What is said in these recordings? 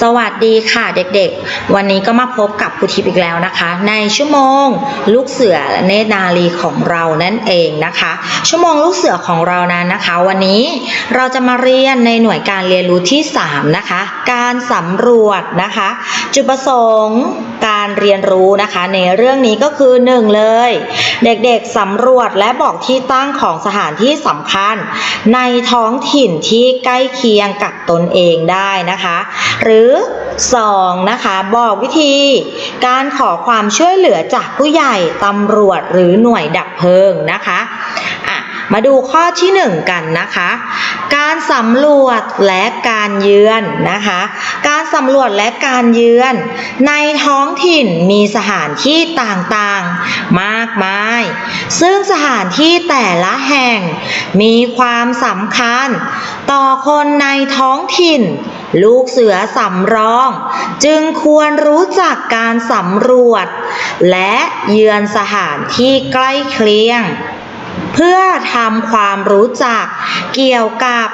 สวัสดีค่ะเด็กๆ วันนี้ก็มาพบกับครูทิพย์อีกแล้วนะคะ ในชั่วโมงลูกเสือและเนตรนาลีของเรานั่นเองนะคะ ชั่วโมงลูกเสือของเรานั้นนะคะ วันนี้เราจะมาเรียนในหน่วยการเรียนรู้ที่ 3 นะคะ การสำรวจนะคะ จุดประสงค์ การเรียนรู้นะคะ ในเรื่องนี้ก็คือ 1 เลย เด็กๆสำรวจและบอกที่ตั้งของสถานที่สำคัญ ในท้องถิ่นที่ใกล้เคียงกับตนเองได้นะคะ หรือ 2. นะคะบอกวิธี การขอความช่วยเหลือจากผู้ใหญ่ตำรวจหรือหน่วยดับเพลิงนะคะอะมาดูข้อที่ 1 กันนะคะ การสำรวจและการเยือนนะคะ สำรวจและการเยือน ในท้องถิ่นมีสถานที่ต่างๆ มากมาย ซึ่งสถานที่แต่ละแห่ง มีความสำคัญ ต่อคนในท้องถิ่น ลูกเสือสำรอง จึงควรรู้จักการสำรวจ และเยือนสถานที่ใกล้เคียง เพื่อทำความรู้จักเกี่ยวกับ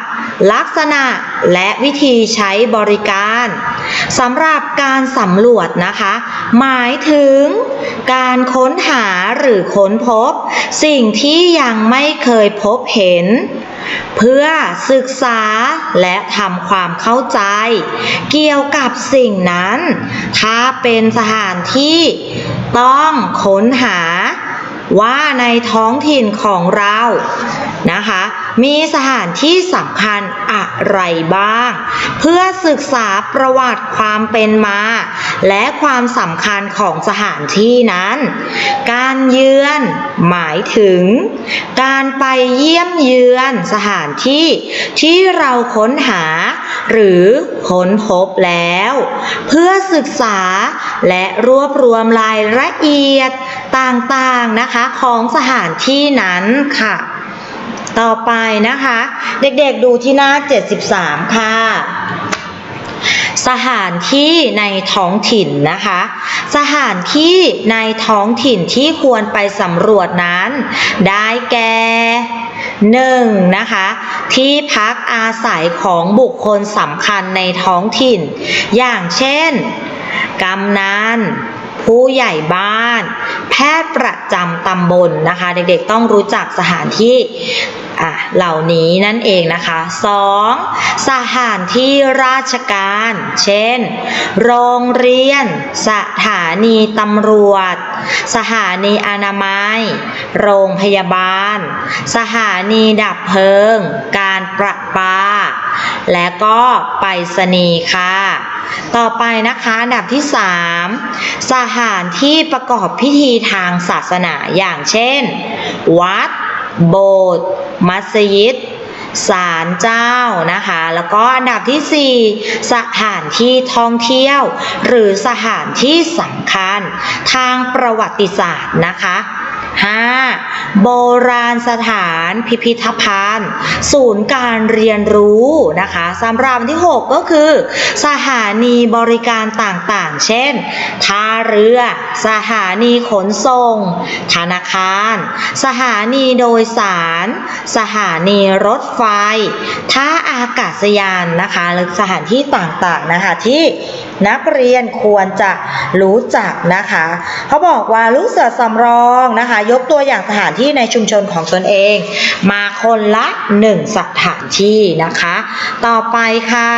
ลักษณะและวิธีใช้บริการสำหรับการสำรวจนะคะ หมายถึงการค้นหาหรือค้นพบ สิ่งที่ยังไม่เคยพบเห็น เพื่อศึกษาและทำความเข้าใจ เกี่ยวกับสิ่งนั้น ถ้าเป็นสถานที่ต้องค้นหาว่าในท้องถิ่นของเรา นะคะ มีสถานที่สำคัญอะไรบ้าง เพื่อศึกษาประวัติความเป็นมา และความสำคัญของสถานที่นั้น การเยือนหมายถึง การไปเยี่ยมเยือนสถานที่ที่เราค้นหา หรือค้นพบแล้ว เพื่อศึกษาและรวบรวมรายละเอียดต่างๆนะคะของสถานที่นั้นค่ะ ต่อไปนะคะ เด็กๆดูที่หน้า 73 ค่ะสถานที่ในท้องถิ่นนะคะ สถานที่ในท้องถิ่นที่ควรไปสำรวจนั้น ได้แก่หนึ่งนะคะ ที่พักอาศัยของบุคคลสำคัญในท้องถิ่น อย่างเช่น กำนัน ผู้ใหญ่บ้าน แพทย์ประจำตำบลนะคะ เด็กๆต้องรู้จักสถานที่เหล่านี้นั่นเองนะคะ 2. สถานที่ราชการ เช่น โรงเรียน สถานีตำรวจ สถานีอนามัย โรงพยาบาล สถานีดับเพลิง การประปา และก็ไปรษณีย์ค่ะ ต่อไปนะคะอันดับที่ 3 สถานที่ประกอบพิธีทางศาสนาอย่างเช่น วัด โบสถ์มัสยิดศาลเจ้านะคะ แล้วก็อันดับทีสี่4 สถานที่ท่องเที่ยว หรือสถานที่สำคัญทางประวัติศาสตร์นะคะ 5. โบราณสถานพิพิธภัณฑ์ ศูนย์การเรียนรู้นะคะสำหรับที่ 6 ก็คือ สถานีบริการต่างๆ เช่น ท่าเรือ สถานีขนส่ง ธนาคาร สถานีโดยสาร สถานีรถไฟ ท่าอากาศยานนะคะหรือสถานที่ต่างๆนะคะที่นักเรียนควรจะรู้จักนะคะ เขาบอกว่าลูกเสือสำรองนะคะยกตัวอย่างสถานที่ในชุมชนของตนเอง มาคนละหนึ่งสถานที่นะคะ ต่อไปค่ะ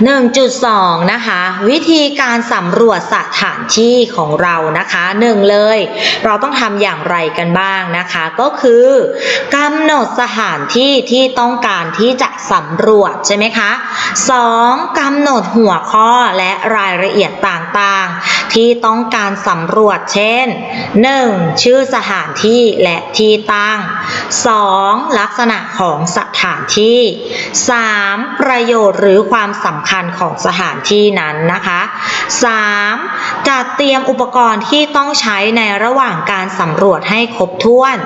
1.2 นะคะ วิธีการสำรวจสถานที่ของเรานะคะหนึ่งเลย เราต้องทำอย่างไรกันบ้างนะคะ ก็คือกำหนดสถานที่ที่ต้องการที่จะสำรวจใช่ไหมคะ 2. กำหนดหัวข้อและรายละเอียดต่างๆ ที่ต้องการสำรวจเช่น 1. ชื่อสถานที่และที่ตั้ง 2. ลักษณะของสถานที่ 3. ประโยชน์หรือความสำคัญของสถานที่นั้นนะคะ 3. จัดเตรียมอุปกรณ์ที่ต้องใช้ในระหว่างการสำรวจให้ครบถ้วน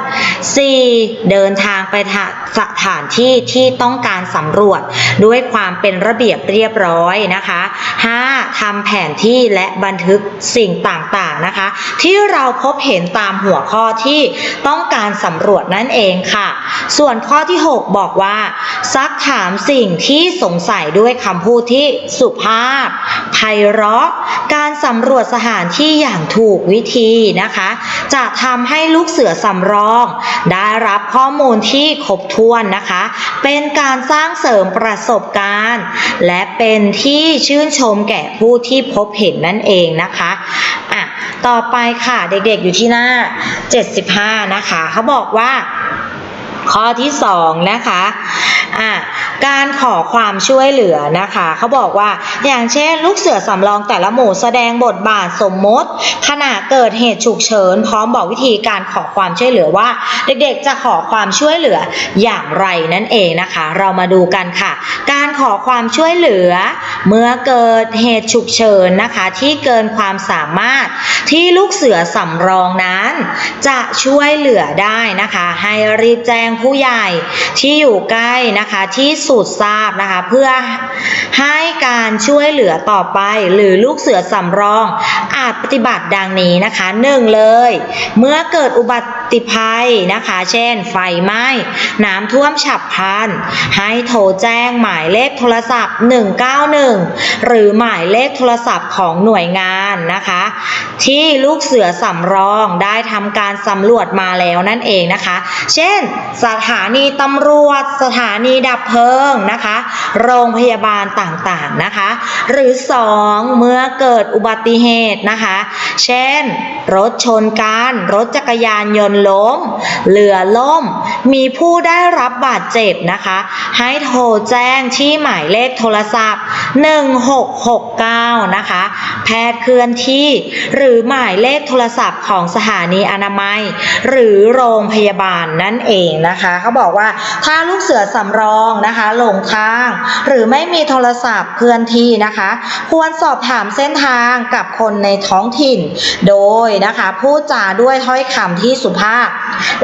4. เดินทางไปสถานที่ที่ต้องการสำรวจด้วยความเป็นระเบียบเรียบร้อยนะคะ 5. ทำแผนที่และบันทึกสิ่งต่างๆนะคะ ที่เราพบเห็นตามหัวข้อที่ต้องการสำรวจนั่นเองค่ะ ส่วนข้อที่ 6 บอกว่า ซักถามสิ่งที่สงสัยด้วยคำพูดที่สุภาพไพเราะ การสำรวจสถานที่อย่างถูกวิธีนะคะ จะทำให้ลูกเสือสำรอง ได้รับข้อมูลที่ครบถ้วนนะคะ เป็นการสร้างเสริมประสบการณ์ และเป็นที่ชื่นชมแก่ผู้ที่พบเห็นนั่นเองนะคะอะต่อไปค่ะเด็กๆอยู่ที่หน้า 75 นะคะ เขาบอกว่าข้อที่สองนะคะ อะ การขอความช่วยเหลือนะคะ เขาบอกว่าอย่างเช่น ลูกเสือสำรองแต่ละหมู่แสดงบทบาทสมมติ ขณะเกิดเหตุฉุกเฉิน พร้อมบอกวิธีการขอความช่วยเหลือว่า เด็กๆจะขอความช่วยเหลืออย่างไรนั่นเองนะคะ เรามาดูกันค่ะ การขอความช่วยเหลือ เมื่อเกิดเหตุฉุกเฉินนะคะ ที่เกินความสามารถที่ลูกเสือสำรองนั้น จะช่วยเหลือได้นะคะ ให้รีบแจ้งผู้ใหญ่ที่อยู่ใกล้นะคะที่สุดทราบนะคะ เพื่อให้การช่วยเหลือต่อไป หรือลูกเสือสำรองอาจปฏิบัติดังนี้นะคะหนึ่งเลย เมื่อเกิดอุบัต ติภัยนะคะ เช่น ไฟไหม้ น้ำท่วมฉับพลัน ให้โทรแจ้งหมายเลขโทรศัพท์ 191 หรือหมายเลขโทรศัพท์ของหน่วยงานนะคะ ที่ลูกเสือสำรองได้ทำการสำรวจมาแล้วนั่นเองนะคะ เช่น สถานีตำรวจ สถานีดับเพลิงนะคะ โรงพยาบาลต่างๆนะคะ หรือ 2 เมื่อเกิดอุบัติเหตุนะคะ เช่น รถชนกัน รถจักรยานยนต์ล้ม เรือล่ม มีผู้ได้รับบาดเจ็บนะคะ ให้โทรแจ้งที่หมายเลขโทรศัพท์ 1669 นะคะ แพทย์เคลื่อนที่ หรือหมายเลขโทรศัพท์ของสถานีอนามัย หรือโรงพยาบาลนั่นเองนะคะเขาบอกว่าถ้าลูกเสือสำรองนะคะหลงทาง หรือไม่มีโทรศัพท์เคลื่อนที่นะคะ ควรสอบถามเส้นทางกับคนในท้องถิ่นโดยนะคะพูดจาด้วยถ้อยคำที่สุภาพ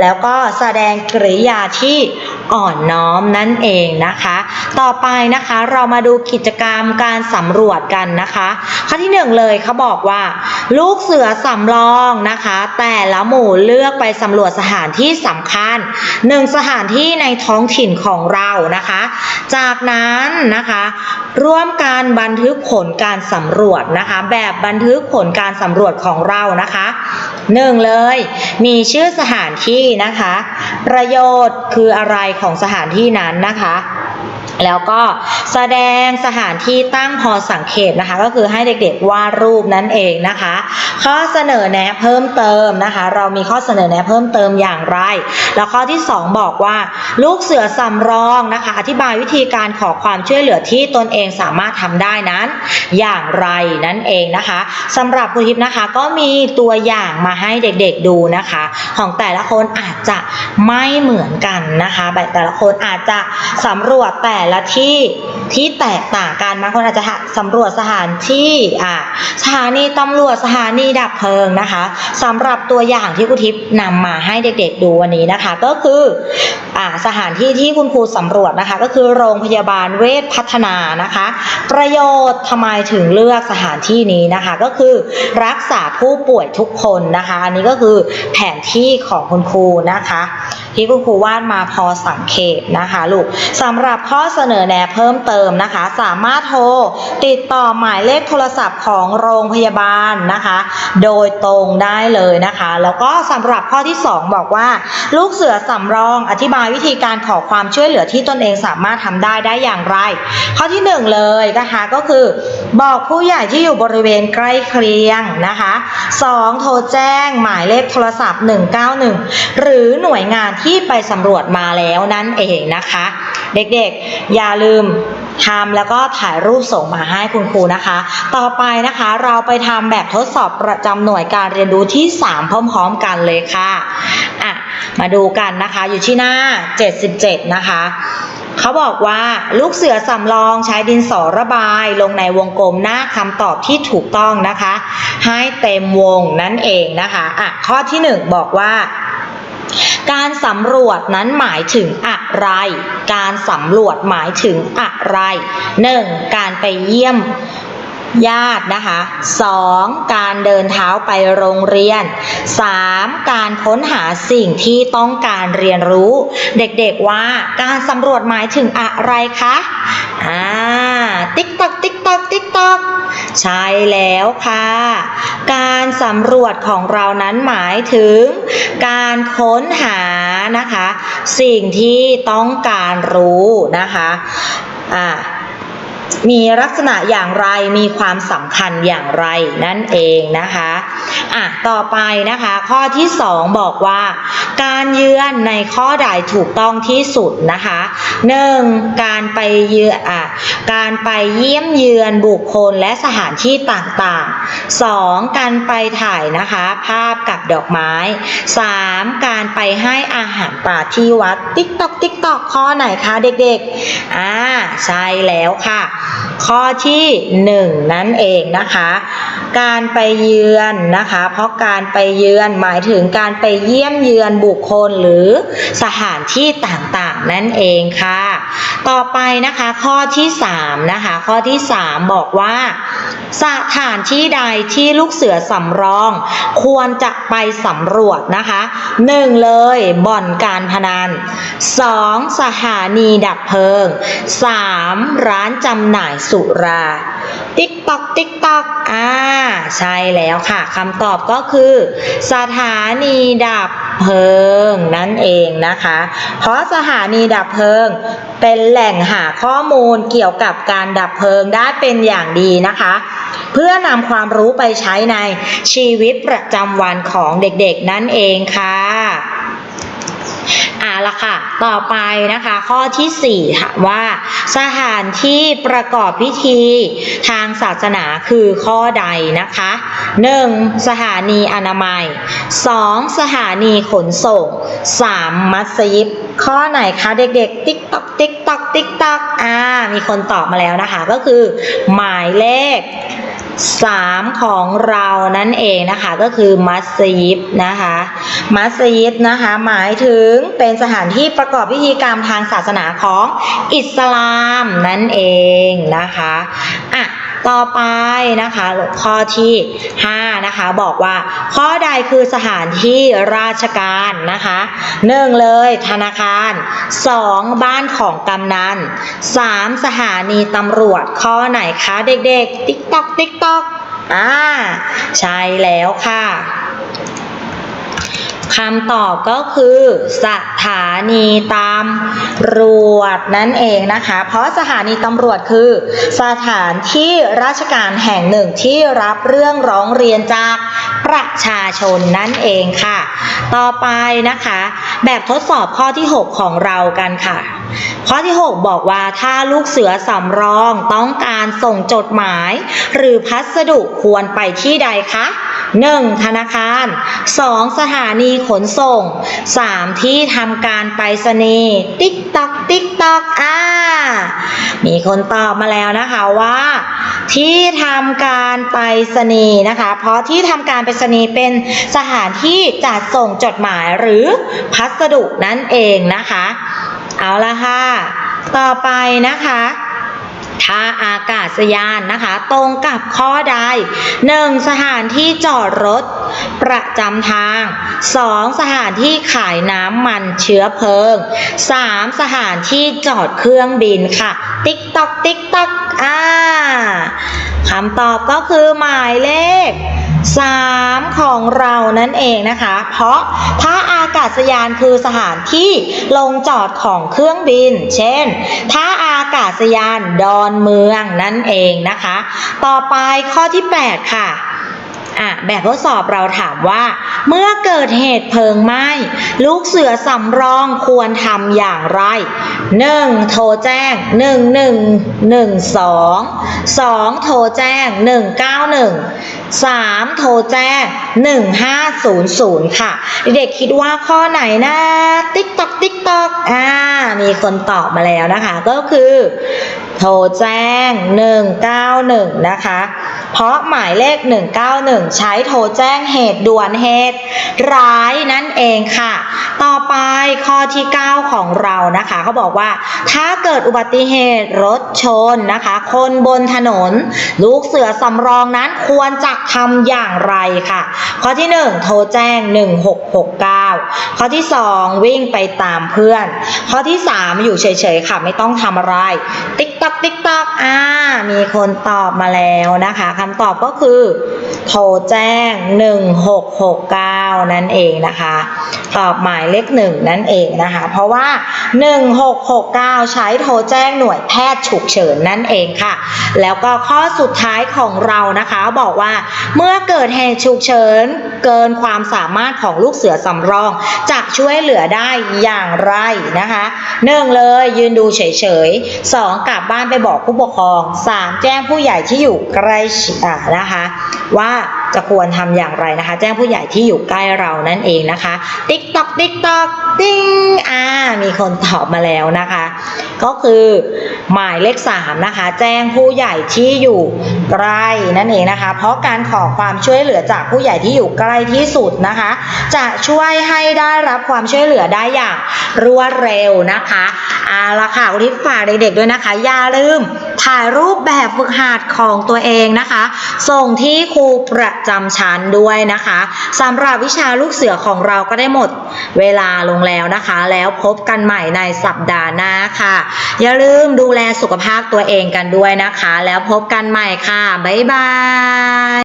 แล้วก็แสดงกริยาที่ อ่อนน้อมนั่นเองนะคะ ต่อไปนะคะเรามาดูกิจกรรมการสำรวจกันนะคะ ข้อที่หนึ่งเลยเขาบอกว่า ลูกเสือสำรองนะคะ แต่ละหมู่เลือกไปสำรวจสถานที่สำคัญหนึ่งสถานที่ในท้องถิ่นของเรานะคะ จากนั้นนะคะ ร่วมการบันทึกผลการสำรวจนะคะ แบบบันทึกผลการสำรวจของเรานะคะหนึ่งเลย มีชื่อสถานที่นะคะ ประโยชน์คืออะไรของสถานที่นั้นนะคะ แล้วก็แสดงสถานที่ตั้งพอสังเกตนะคะ ก็คือให้เด็กๆวาดรูปนั่นเองนะคะ ข้อเสนอแนะเพิ่มเติมนะคะ เรามีข้อเสนอแนะเพิ่มเติมอย่างไร แล้วข้อที่ 2 บอกว่า ลูกเสือสำรองนะคะ อธิบายวิธีการขอความช่วยเหลือที่ตนเองสามารถทำได้นั้น อย่างไรนั่นเองนะคะสำหรับครูทิพย์นะคะก็มีตัวอย่างมาให้เด็กๆดูนะคะ ของแต่ละคนอาจจะไม่เหมือนกันนะคะแบบแต่ละคนอาจจะสำรวจแต่แต่ละที่ที่แตกต่างกันบางคนอาจจะสำรวจสถานที่อ่าสถานีตำรวจสถานีดับเพลิงนะคะสำหรับตัวอย่างที่ครูทิพย์นำมาให้เด็กๆดูวันนี้นะคะ ก็คืออ่าสถานที่ที่คุณครูสำรวจนะคะ ก็คือโรงพยาบาลเวชพัฒนานะคะ ประโยชน์ทำไมถึงเลือกสถานที่นี้นะคะ ก็คือรักษาผู้ป่วยทุกคนนะคะ อันนี้ก็คือแผนที่ของคุณครูนะคะ ที่คุณครูวาดมาพอสังเกตนะคะลูกสำหรับข้อเสนอแนะเพิ่มเติมนะคะ สามารถโทรติดต่อหมายเลขโทรศัพท์ของโรงพยาบาลนะคะ โดยตรงได้เลยนะคะ แล้วก็สำหรับข้อที่ 2 บอกว่า ลูกเสือสำรองอธิบายวิธีการขอความช่วยเหลือที่ตนเองสามารถทำได้ได้อย่างไร ข้อที่ 1 เลยนะคะก็คือ บอกผู้ใหญ่ที่อยู่บริเวณใกล้เคียงนะคะ 2. โทรแจ้งหมายเลขโทรศัพท์ 191 หรือหน่วยงานที่ไปสำรวจมาแล้วนั่นเองนะคะ เด็กๆ อย่าลืมทำแล้วก็ถ่ายรูปส่งมาให้คุณครูนะคะ ต่อไปนะคะเราไปทำแบบทดสอบประจำหน่วยการเรียนรู้ที่ 3 พร้อมๆกันเลยค่ะอะ มาดูกันนะคะอยู่ที่หน้า 77 นะคะเขาบอกว่าลูกเสือสำรองใช้ดินสอระบายลงในวงกลมหน้าคำตอบที่ถูกต้องนะคะ ให้เต็มวงนั่นเองนะคะอะข้อที่ 1 บอกว่า การสำรวจนั้นหมายถึงอะไร การสำรวจหมายถึงอะไร 1. การไปเยี่ยม ญาตินะคะ 2. การเดินเท้าไปโรงเรียน 3. การค้นหาสิ่งที่ต้องการเรียนรู้ เด็กๆว่าการสำรวจหมายถึงอะไรคะอ่าติ๊กตอกติ๊กตอกติ๊กตอกใช่แล้วค่ะ การสำรวจของเรานั้นหมายถึง การค้นหานะคะ สิ่งที่ต้องการรู้นะคะอ่า มีลักษณะอย่างไรมีความสำคัญอย่างไรนั่นเองนะคะอะต่อไปนะคะ ข้อที่ 2 บอกว่า การเยือนในข้อใดถูกต้องที่สุดนะคะ 1. การไปเยือนอะการไปเยี่ยมเยือนบุคคลและสถานที่ต่างๆ 2. การไปถ่ายนะคะ ภาพกับดอกไม้ 3. การไปให้อาหารปลาที่วัดติ๊กตอกติ๊กตอกข้อไหนคะเด็กๆอ่าใช่แล้วค่ะข้อที่ 1 นั่นเองนะคะ การไปเยือนนะคะ เพราะการไปเยือนหมายถึงการไปเยี่ยมเยือนบุคคลหรือสถานที่ต่างๆนั่นเองค่ะ ต่อไปนะคะข้อที่3นะคะข้อที่ 3 บอกว่า สถานที่ใดที่ลูกเสือสำรอง ควรจะไปสำรวจนะคะ 1. เลยบ่อนการพนัน 2. สถานีดับเพลิง 3. ร้านจำหน่ายสุรา ติ๊กตอกติ๊กตอกอ่าใช่แล้วค่ะคำตอบก็คือ สถานีดับเพลิงนั่นเองนะคะ เพราะสถานีดับเพลิง เป็นแหล่งหาข้อมูลเกี่ยวกับการดับเพลิงได้เป็นอย่างดีนะคะ เพื่อนำความรู้ไปใช้ในชีวิตประจำวันของเด็กๆนั่นเองค่ะ ละค่ะ ต่อไปนะคะ ข้อที่4ค่ะว่า สถานที่ประกอบพิธีทางศาสนาคือข้อใดนะคะ 1. สถานีอนามัย 2. สถานีขนส่ง 3. มัสยิดข้อไหนคะเด็กๆ ติ๊กตอกติ๊กตอกติ๊กตอกอ่ามีคนตอบมาแล้วนะคะ ก็คือ หมายเลข สามของเรานั่นเองนะคะก็คือมัสยิดนะคะมัสยิดนะคะหมายถึงเป็นสถานที่ประกอบพิธีกรรมทางศาสนาของอิสลามนั่นเองนะคะอะ ต่อไปนะคะข้อที่5นะคะบอกว่าข้อใดคือสถานที่ราชการนะคะหนึ่งเลยธนาคาร 2. บ้านของกำนัน 3. สถานีตำรวจข้อไหนคะเด็กๆ ติ๊กตอกติ๊กตอกอ่าใช่แล้วค่ะ คำตอบก็คือ สถานีตำรวจนั่นเองนะคะ เพราะสถานีตำรวจคือ สถานที่ราชการแห่งหนึ่งที่รับเรื่องร้องเรียนจากประชาชนนั่นเองค่ะ ต่อไปนะคะ แบบทดสอบข้อที่ 6 ของเรากันค่ะ ข้อที่ 6 บอกว่าถ้าลูกเสือสำรองต้องการส่งจดหมาย หรือพัสดุควรไปที่ใดคะ 1. ธนาคาร 2. สถานีขนส่ง 3. ที่ทำการไปรษณีย์ติ๊กตอกติ๊กตอกอ่ามีคนตอบมาแล้วนะคะว่า ที่ทำการไปรษณีย์นะคะ เพราะที่ทำการไปรษณีย์เป็นสถานที่จัดส่งจดหมายหรือพัสดุนั่นเองนะคะ เอาละค่ะ ต่อไปนะคะ ท่าอากาศยานนะคะ ตรงกับข้อใด 1. สถานที่จอดรถประจำทาง 2. สถานที่ขายน้ำมันเชื้อเพลิง 3. สถานที่จอดเครื่องบินค่ะ ติ๊กตอกติ๊กตอกอ่าคำตอบก็คือหมายเลข 3 ของเรานั่นเองนะคะ เพราะท่าอากาศยานคือสถานที่ลงจอดของเครื่องบิน เช่นท่าอากาศยานดอนเมืองนั่นเองนะคะ ต่อไปข้อที่ 8 ค่ะ อะแบบทดสอบเราถามว่า เมื่อเกิดเหตุเพลิงไหม้ลูกเสือสำรองควรทำอย่างไร 1. โทรแจ้ง 1112 2. โทรแจ้ง 191 3. โทรแจ้ง 1500 ค่ะ เด็กคิดว่าข้อไหนนะ ติ๊กตอกติ๊กตอกอ่า มีคนตอบมาแล้วนะคะ ก็คือ โทรแจ้ง 191 นะคะ เพราะหมายเลข 191 ใช้โทรแจ้งเหตุด่วนเหตุร้ายนั่นเองค่ะ ต่อไปข้อที่ 9 ของเรานะคะเขาบอกว่า ถ้าเกิดอุบัติเหตุรถชนนะคะ คนบนถนน ลูกเสือสำรองนั้นควรจะทำอย่างไรค่ะ ข้อที่ 1 โทรแจ้ง 1669 ข้อที่ 2 วิ่งไปตามเพื่อน ข้อที่ 3 อยู่เฉยๆค่ะ ไม่ต้องทำอะไร ติ๊กตอกติ๊กตอกอ่า มีคนตอบมาแล้วนะคะคำตอบก็คือ โทรแจ้ง 1669 นั่นเองนะคะ ตอบหมายเลขหนึ่งนั่นเองนะคะ เพราะว่า 1669 ใช้โทรแจ้งหน่วยแพทย์ฉุกเฉินนั่นเองค่ะ แล้วก็ข้อสุดท้ายของเรานะคะ บอกว่าเมื่อเกิดเหตุฉุกเฉิน เกินความสามารถของลูกเสือสำรองจะช่วยเหลือได้อย่างไรนะคะหนึ่งเลยยืนดูเฉยๆสองกลับบ้านไปบอกผู้ปกครองสามแจ้งผู้ใหญ่ที่อยู่ใกล้ชิดนะคะว่า จะควรทำอย่างไรนะคะ แจ้งผู้ใหญ่ที่อยู่ใกล้เรานั่นเองนะคะ ติ๊กตอกติ๊กตอกติ้งอ่ามีคนตอบมาแล้วนะคะ ก็คือหมายเลข3นะคะ แจ้งผู้ใหญ่ที่อยู่ใกล้นั่นเองนะคะ เพราะการขอความช่วยเหลือจากผู้ใหญ่ที่อยู่ใกล้ที่สุดนะคะ จะช่วยให้ได้รับความช่วยเหลือได้อย่างรวดเร็วนะคะเอาละค่ะวันนี้ฝากเด็กๆด้วยนะคะ อย่าลืม ถ่ายรูปแบบฝึกหัดของตัวเองนะคะ ส่งที่ครูประจำชั้นด้วยนะคะสำหรับวิชาลูกเสือของเราก็ได้หมดเวลาลงแล้วนะคะ แล้วพบกันใหม่ในสัปดาห์หน้าค่ะ อย่าลืมดูแลสุขภาพตัวเองกันด้วยนะคะ แล้วพบกันใหม่ค่ะ บ๊ายบาย